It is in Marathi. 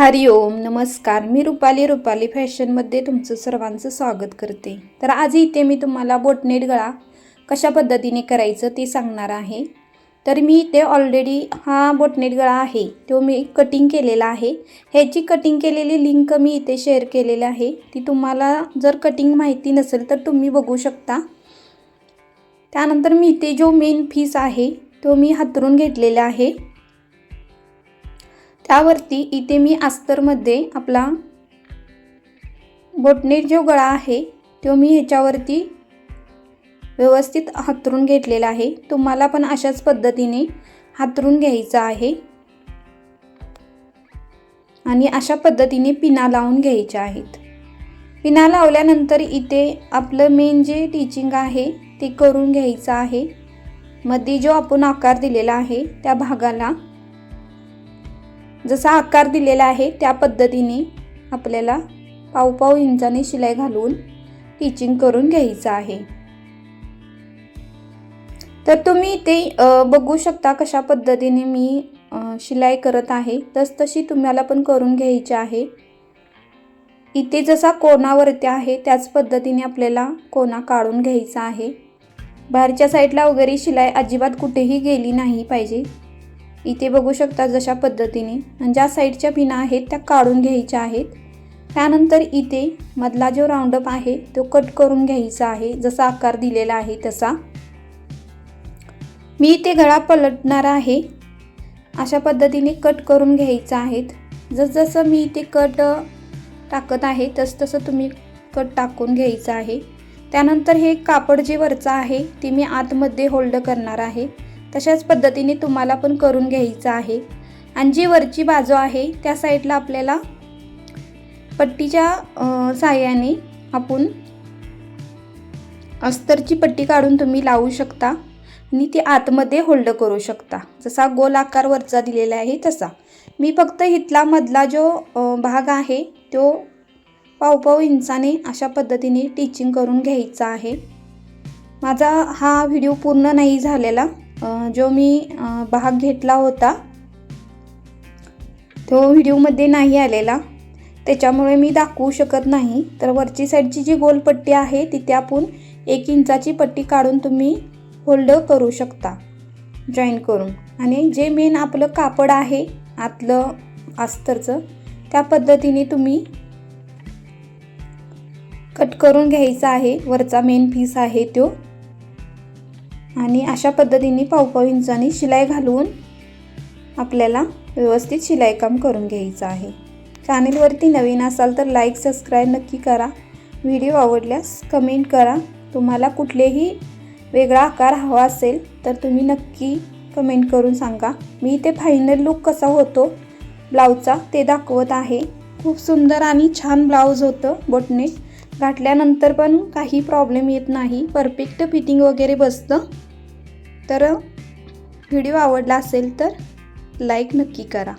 हरिओम नमस्कार. मी रुपाली रुपाली फॅशनमध्ये तुमचं सर्वांचं स्वागत करते. तर आज इथे मी तुम्हाला बोटनेट गळा कशा पद्धतीने करायचं ते सांगणार आहे. तर मी इथे ऑलरेडी हा बोटनेट गळा आहे. तो मी कटिंग केलेला आहे. ह्याची कटिंग केलेली लिंक मी इथे शेअर केलेली आहे. ती तुम्हाला जर कटिंग माहिती नसेल तर तुम्ही बघू शकता. त्यानंतर मी इथे जो मेन फीस आहे तो मी हातरून घेतलेला आहे. त्यावरती इथे मी अस्तरमध्ये आपला बोटनेट जो गळा आहे तो मी ह्याच्यावरती व्यवस्थित हातरून घेतलेला आहे. तुम्हाला पण अशाच पद्धतीने हातरून घ्यायचं आहे. आणि अशा पद्धतीने पिना लावून घ्यायच्या आहेत. पिना लावल्यानंतर इथे आपलं मेन जे टीचिंग आहे ते करून घ्यायचं आहे. मध्ये जो आपण आकार दिलेला आहे त्या भागाला जसा आकार दिलेला आहे त्या पद्धतीने आपल्याला पावपाव इंचाने शिलाई घालून टीचिंग करून घ्यायचं आहे. तर तुम्ही ते बघू शकता कशा पद्धतीने मी शिलाई करत आहे. तस तशी तुम्हाला पण करून घ्यायची आहे. इथे जसा कोणावरती आहे त्याच पद्धतीने आपल्याला कोणा काढून घ्यायचा आहे. बाहेरच्या साईडला वगैरे शिलाई अजिबात कुठेही गेली नाही पाहिजे. इथे बघू शकता जशा पद्धतीने. ज्या साईडच्या पिना आहेत त्या काढून घ्यायच्या आहेत. त्यानंतर इथे मधला जो राऊंडअप आहे तो कट करून घ्यायचा आहे. जसा आकार दिलेला आहे तसा. मी इथे गळा पलटणार आहे. अशा पद्धतीने कट करून घ्यायचं आहेत. जसजसं मी इथे कट टाकत आहे तसतसं तुम्ही कट टाकून घ्यायचं आहे. त्यानंतर हे कापड जे वरचं आहे ते मी आतमध्ये होल्ड करणार आहे. तशाच पद्धतीने तुम्हाला पण करून घ्यायचं आहे. आणि जी वरची बाजू आहे त्या साईडला आपल्याला पट्टीच्या साह्याने आपण अस्तरची पट्टी काढून तुम्ही लावू शकता आणि ती आतमध्ये होल्ड करू शकता. जसा गोल आकार वरचा दिलेला आहे तसा. मी फक्त इथला मधला जो भाग आहे तो पाव इंचाने अशा पद्धतीने टीचिंग करून घ्यायचा आहे. माझा हा व्हिडिओ पूर्ण नाही झालेला. जो मी भाग घेतला होता तो व्हिडिओमध्ये नाही आलेला. त्याच्यामुळे मी दाखवू शकत नाही. तर वरची साईडची जी गोलपट्टी आहे तिथे आपण एक इंचाची पट्टी काढून तुम्ही होल्ड करू शकता जॉईन करून. आणि जे मेन आपलं कापड आहे आतलं अस्तरचं त्या पद्धतीने तुम्ही कट करून घ्यायचा आहे. वरचा मेन पीस आहे तो. आणि अशा पद्धतीने पाव इंचाने शिलाई घालून आपल्याला व्यवस्थित शिलाईकाम करून घ्यायचं आहे. चॅनेलवरती नवीन असाल तर लाईक सबस्क्राईब नक्की करा. व्हिडिओ आवडल्यास कमेंट करा. तुम्हाला कुठलेही वेगळा आकार हवा असेल तर तुम्ही नक्की कमेंट करून सांगा. मी ते फायनल लुक कसा होतो ब्लाऊजचा ते दाखवत आहे. खूप सुंदर आणि छान ब्लाऊज होतं बोटने घातल्यानंतर पण काही प्रॉब्लेम येत नाही. परफेक्ट फिटिंग वगैरे बसतं तर व्हिडिओ आवडला असेल तर लाईक नक्की करा.